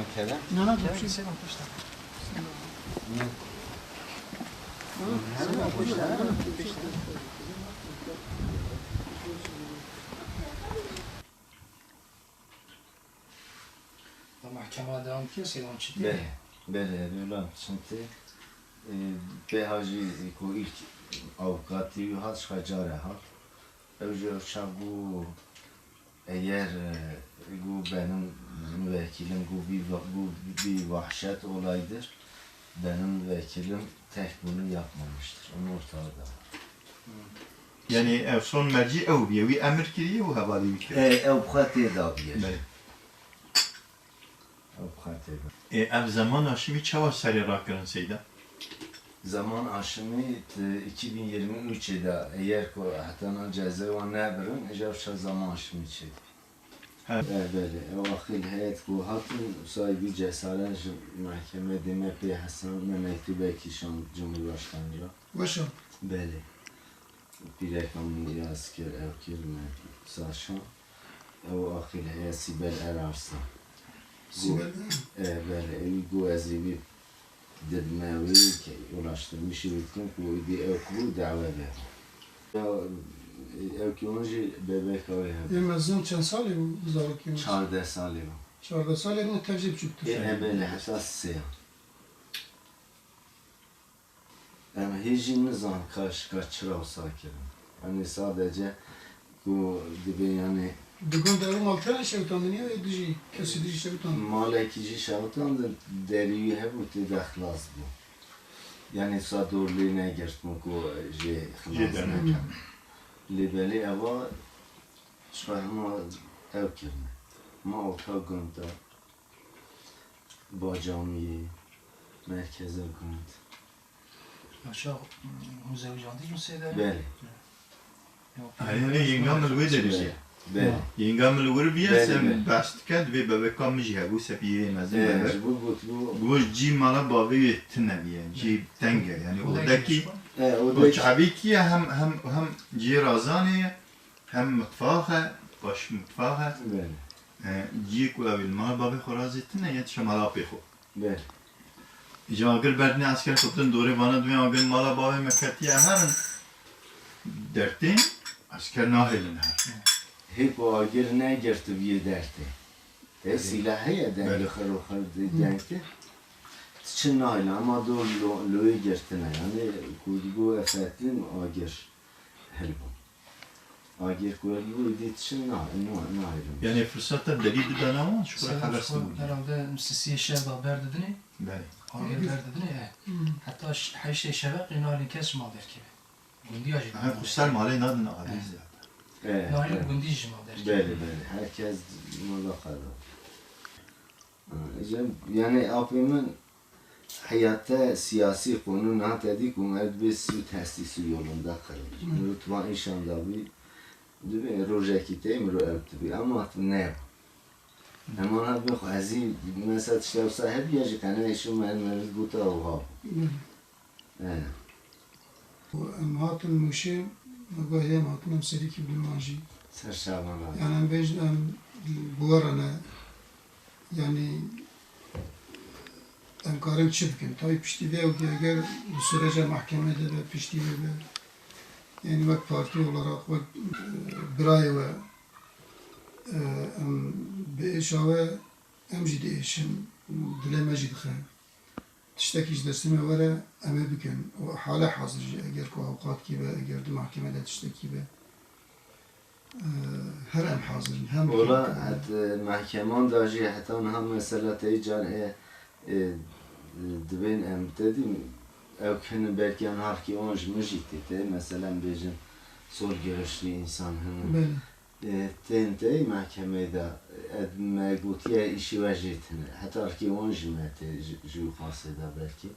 Ono Kerem. Ne ne yapayım? Sen okuşlar. Ne? Sen okuşlar. Mahkeme devam ki selam çıktı. Be, bele, öyle. Şimdi e, be hacı ko e, ilk avukatı yuhat çıkacağı rahat. Önce şabu eğer e, bu benim müvekkilim bu bir, bu bir vahşet olaydır. Benim vekilim tek bunu yapmamıştır. Onun ortağı da. Yani ev son merci ev biye vi emir kiriye ve havali bikir. E, avukatı da bir. Bele. Avukatı da. E, ev zaman aşımı çava seri rakırın seyda Zaman aşımı t- 2023'de eğer ko hatta ceza ve nebirin ecavşa zaman aşımı içedi. Ha. Evet, o vakil heyet ku hatun sahibi cesaret mahkeme demek ki Hasan Mehmet'i belki şan Cumhurbaşkanı'ya. باشه Beli. Bir reklamını yaz ki ev kirme saşan. O vakil heyet Sibel Erarsan. سیبل E, böyle evi gu didmavîke ulaştırmışı bütün kuvveti şey evkulu davede. Ya e, evkiyonji bebek havaya. Yemezin çen sali bu zalık yemez. Çarde sali bu. Çarde sali ne tecrüb çıktı. E emeli hesas siyah. Şey. Yani hijyeni zan karşı kaçıra olsa kerim. Hani sadece bu dibe yani Dükkandarın altına şeytanın ya edici, kesidici şeytan. Malekici şeytandır, deriyi hep öte dahlas bu. Yani sadurluğuna girtmek o şey, hılas nekem. Libeli eva, şahma ev kirme. Ma ota gönda, bacamiyi, merkeze gönda. Aşağı ıı, Huzevi Can değil mi Seyda? Beli. Yani yengendir böyle bir şey. Yengam elwe biye Bele, sem bele. bast kad ve bebekam mi jihabu sepiye mezin Evet, bebe. bu bu bu. Mala bavi tneviye. Ci denge yani oradaki E, o da çabiki hem hem hem ci razani hem mutfaha baş mutfaha Beli. ci kulavil mal bavi khorazi tne yet şamala pexo. Beli. İca agar berdine asker toptan doğru bana E silahı ya den Beli. yukarı yukarı denkti. Çin nail ama do lo loyu girtine yani kurgu efetlin agir helbun. Agir kurgu idi çin nail nail. Yani fırsatta delil de ama şu kadar Selam havaslı şu bu. herhalde müstesiye şeba ber dedini. Beli. Ağır ber dedini. e. Hatta ş- her şey şebek inali kes mal der ki. Gundi acı. Ha kustar mali nadın aziz ya. Evet. Nali evet. gundi jima der ki. Beli beli. Herkes mülakada. Yani abimin hayatta siyasi konu ne dedik onlar bir su tesisi yolunda kırılır. Rutba inşallah bir değil mi? Rojaki değil mi? Rojaki ama ne? Ama ha bir aziz mesela işte sahip yacı kanı şu mermeriz bu da oha. Evet. ام هاتن موشه گاهی هم هاتن هم سری که بیمانجی Serşaban abi. yani em bej em buvarana yani em karim çi bikin tabi pişti ve ki eğer bu sürece mahkemede ve pişti ve yani vek parti olarak vek birayı tiştekî ji destê me were em ê bikin û hala hazır jî eger ku avukat kî be eger di mahkemede tiştekî be e, her em hazırın hem Ola hat mahkeman da jî heta ham mesela te can e e, dibin em dedim ev kını belki an harki onj mujiti te mesela bejin sol görüşlü insan hını Bəli. e, ten te mahkemede ed megutiye işi vecitini hatta harki onj me te ju khasida belki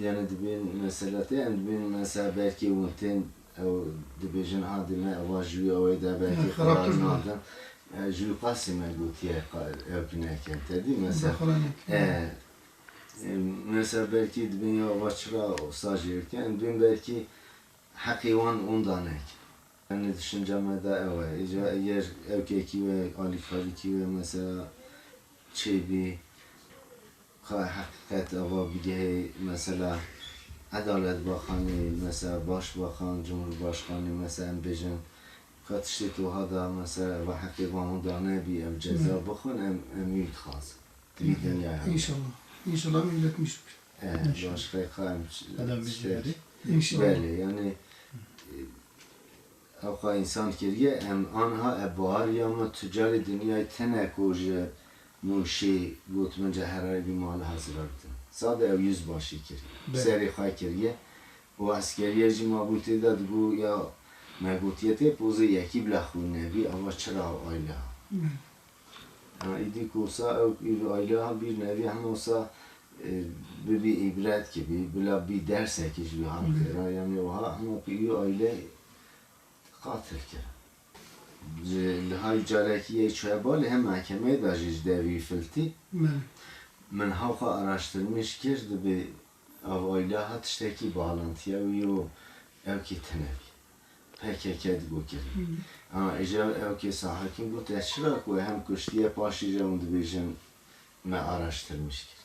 yani dibin mesela te em dibin mesela belki unten ev dibijin hadime avajüye o da belki Ya, karakter kararını var. aldım. جو قاسم گوتیه اپنه کنته دی مثلا Daxalanek. اه، مثلا belki dünya başra stajyerken dün belki hakivan ondanek. Yani düşünceme de evet. Eğer eğer evkeki ve alifariki ve mesela çebi hakikat ava bige mesela Adalet Bakanı, mesela Başbakan, Cumhurbaşkanı mesela bejin kat işte tu hada mesela ve hakkı mamudane bir ev ceza bakın em emir khas. Dvi dünya. İnşallah. İnşallah milletmiş. Evet, başka kaim. Adam bizi verdi. İnşallah. Böyle yani Avka insan kiriye em anha ebar ya ma tücari dünyayı tenek oje nuşi gotmence herhangi bir mal hazır ardı. Sade ev yüzbaşı kiri. Evet. Seri khay kiriye. O askeriye ji mabute da bu ya megotiyete pozu yeki bile nevi ama çıra ayla. Ha idi kusa ev ayla bir nevi hem olsa e, bir bir ibret gibi, bila bir ders ekiş bir halkera yani oha ama bir aile katil kere. Lihay carekiye çöbali hem mahkemeye da devi filti Ben. من halka araştırmış girdi bir av aile hat işteki bağlantıya uyu ev ki tenevi. PKK bu kiri. Ama ece ev ki sahakin bu teşrak ve hem kuştiye paşıca onu dibijin me araştırmış kiri.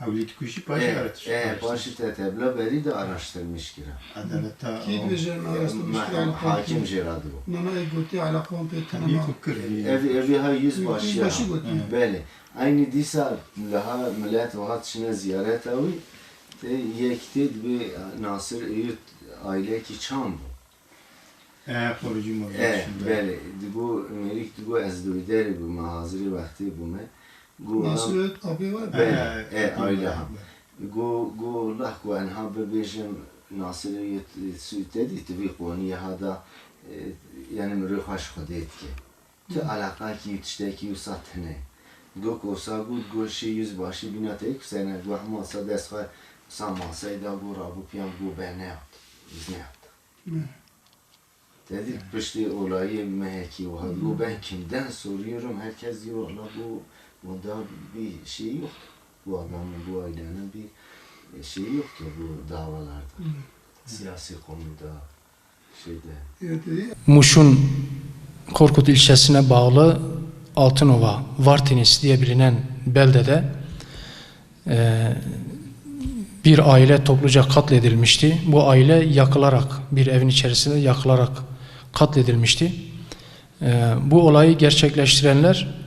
Avlit kuşu başı e, araştırmış. E, başı tetebla beri de araştırmış kira. Adaleta o. Kid üzerine araştırmış kira. Hakim ceradı bu. Nana egoti ala kompe tanama. Bir kukkır. Evi, evi ha yüz başı ya. Başı goti. Beli. Aynı disa laha millet vahat şine ziyaret avi. Te yektid bi Nasır Eyüt aile ki çam bu. E, korucu mu? E, beli. Bu merik bu ezdoyderi bu mahaziri vakti bu me. Gu Nasıl öt abi var? Bele, e, ha. gu gu lah gu en ha bebejim Nasır Eyüp süt dedi te bir konu hada e, yani mürü hoş kudet ki. Tu alaka ki tişteki usat ne. Gok olsa gut goşi yüzbaşı binate ek sene gu masa desfa sa masayda gu rabu piyam gu ben ne yaptı. Biz ne yaptık. Dedik pişti olayı meheki o gu ben kimden soruyorum herkes diyor la bu bunda bir şey yok. Bu adamın bu ailenin bir şey yoktu bu davalarda. Siyasi konuda şeyde. Muş'un Korkut ilçesine bağlı Altınova, Vartinis diye bilinen beldede e, bir aile topluca katledilmişti. Bu aile yakılarak, bir evin içerisinde yakılarak katledilmişti. E, bu olayı gerçekleştirenler e,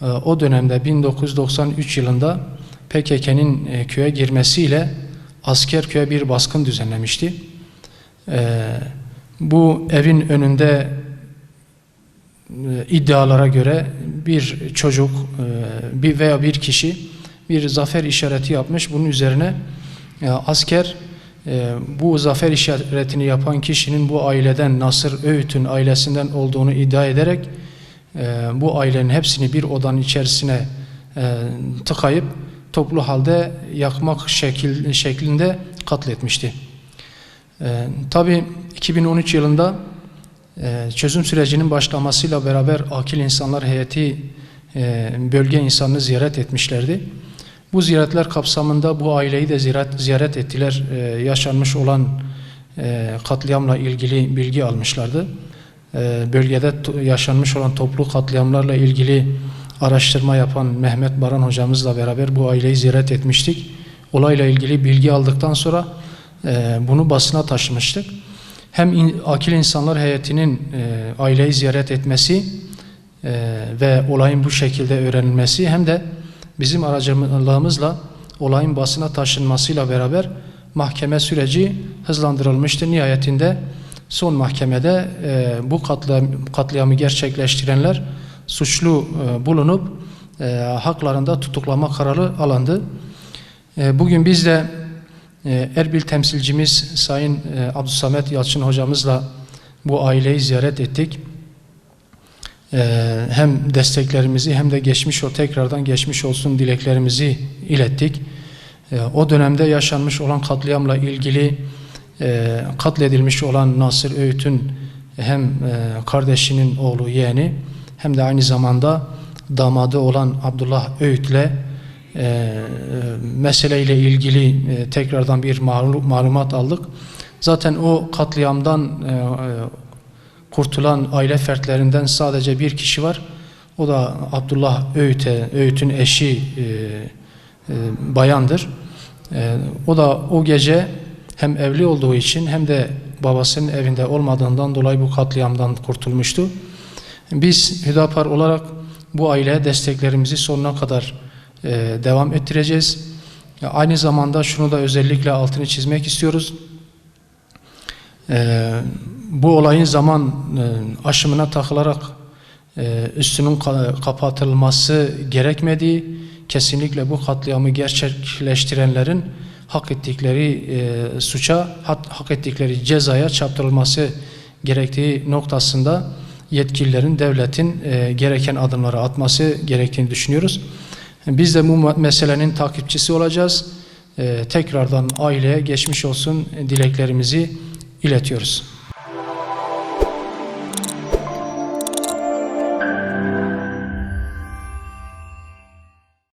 o dönemde 1993 yılında PKK'nin e, köye girmesiyle asker köye bir baskın düzenlemişti. E, bu evin önünde e, iddialara göre bir çocuk e, bir veya bir kişi bir zafer işareti yapmış. Bunun üzerine asker bu zafer işaretini yapan kişinin bu aileden Nasır Öğüt'ün ailesinden olduğunu iddia ederek e, bu ailenin hepsini bir odanın içerisine e, tıkayıp toplu halde yakmak şekil, şeklinde katletmişti. E, Tabi 2013 yılında çözüm sürecinin başlamasıyla beraber akil insanlar heyeti e, bölge insanını ziyaret etmişlerdi. Bu ziyaretler kapsamında bu aileyi de ziyaret, ziyaret ettiler. E, yaşanmış olan e, katliamla ilgili bilgi almışlardı. E, bölgede yaşanmış olan toplu katliamlarla ilgili araştırma yapan Mehmet Baran hocamızla beraber bu aileyi ziyaret etmiştik. Olayla ilgili bilgi aldıktan sonra e, bunu basına taşımıştık. Hem akil insanlar heyetinin e, aileyi ziyaret etmesi e, ve olayın bu şekilde öğrenilmesi hem de bizim aracılığımızla olayın basına taşınmasıyla beraber mahkeme süreci hızlandırılmıştı. Nihayetinde son mahkemede e, bu katliam, katliamı gerçekleştirenler suçlu e, bulunup e, haklarında tutuklama kararı alındı. E, bugün biz de e, Erbil temsilcimiz Sayın e, Abdülsamet Yalçın hocamızla bu aileyi ziyaret ettik. E, hem desteklerimizi hem de geçmiş o tekrardan geçmiş olsun dileklerimizi ilettik. E, o dönemde yaşanmış olan katliamla ilgili e, katledilmiş olan Nasır Öğüt'ün hem e, kardeşinin oğlu yeğeni hem de aynı zamanda damadı olan Abdullah Öğüt'le e, meseleyle ilgili e, tekrardan bir malu- malumat aldık. Zaten o katliamdan e, e, kurtulan aile fertlerinden sadece bir kişi var. O da Abdullah Öğüt'e, Öğüt'ün eşi e, bayandır. E, o da o gece hem evli olduğu için hem de babasının evinde olmadığından dolayı bu katliamdan kurtulmuştu. Biz Hüdapar olarak bu aileye desteklerimizi sonuna kadar e, devam ettireceğiz. Aynı zamanda şunu da özellikle altını çizmek istiyoruz. E, bu olayın zaman e, aşımına takılarak e, üstünün ka- kapatılması gerekmediği, kesinlikle bu katliamı gerçekleştirenlerin hak ettikleri e, suça, hak, ettikleri cezaya çarptırılması gerektiği noktasında yetkililerin, devletin e, gereken adımları atması gerektiğini düşünüyoruz. Biz de bu meselenin takipçisi olacağız. E, tekrardan aileye geçmiş olsun dileklerimizi iletiyoruz.